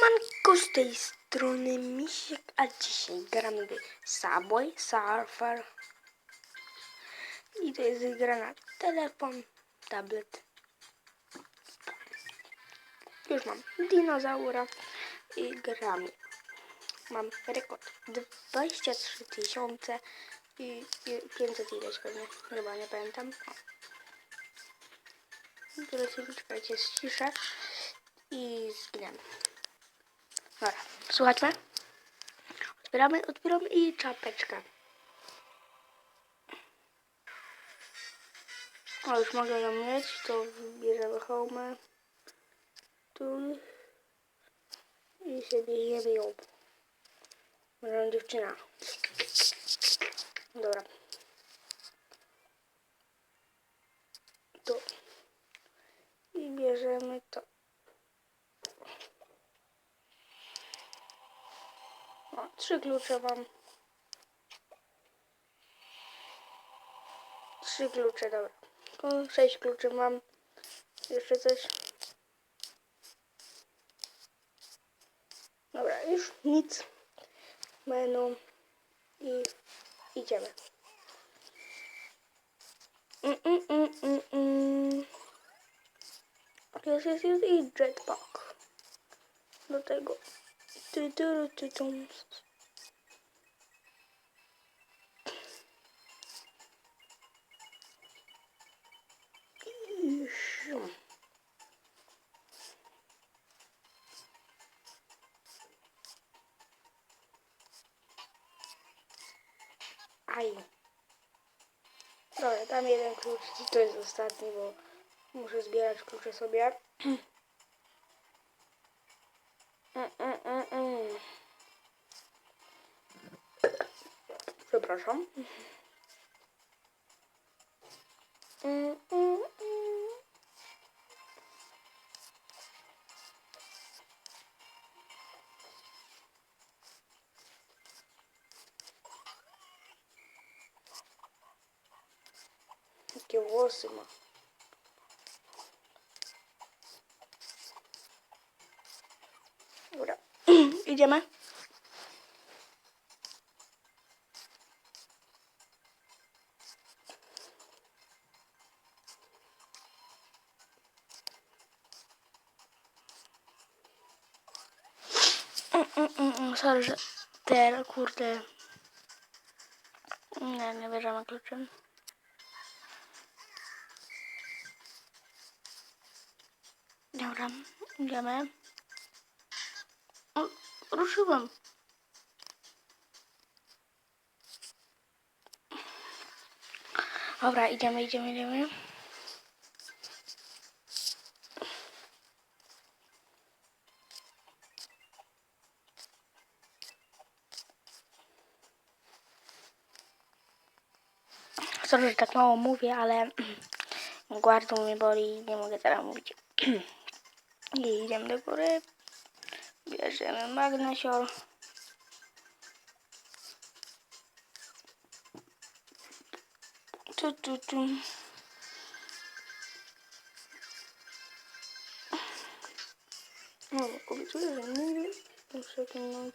Siemanko z tej strony Misiek, a dzisiaj gramy w Subway Surfer. I to jest gra na telefon, tablet. Już mam dinozaura i gramy. Mam rekord 23 tysiące i i 500 ileś pewnie, chyba nie pamiętam. O. Czekajcie, ściszę i zginę. Słuchajcie. Otwieramy, otwieramy i czapeczkę. O, już mogę ją mieć, to bierzemy home. Tu. I się bierzemy ją. Moją dziewczyna. Dobra. Tu. I bierzemy to. Trzy klucze mam. Trzy klucze, dobra. Sześć kluczy mam. Jeszcze coś. Dobra, już nic. Menu. I idziemy. Mm, mm, mm, mm, mm. Jest, jest, jest i jetpack. Do tego. Ty, ty, ty, ty, Iż. Aj. Dobra, dam jeden klucz. To jest ostatni, bo muszę zbierać klucze sobie. Mm, mm, mm. Przepraszam. Jakie włosy ma. Dobra, idziemy. Mm, mm, mm, mm, Sorry, że teraz kurde. Dobra, idziemy. O, ruszyłam. Dobra, idziemy, idziemy, idziemy. Sorry, że tak mało mówię, ale gardło mnie boli i nie mogę teraz mówić. I idziemy do góry. Bierzemy magnesiol. Tu, tu, tu. No, obiecuję, że nigdy muszę w tym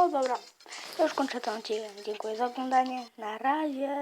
No dobra, już kończę ten odcinek. Dziękuję za oglądanie. Na razie.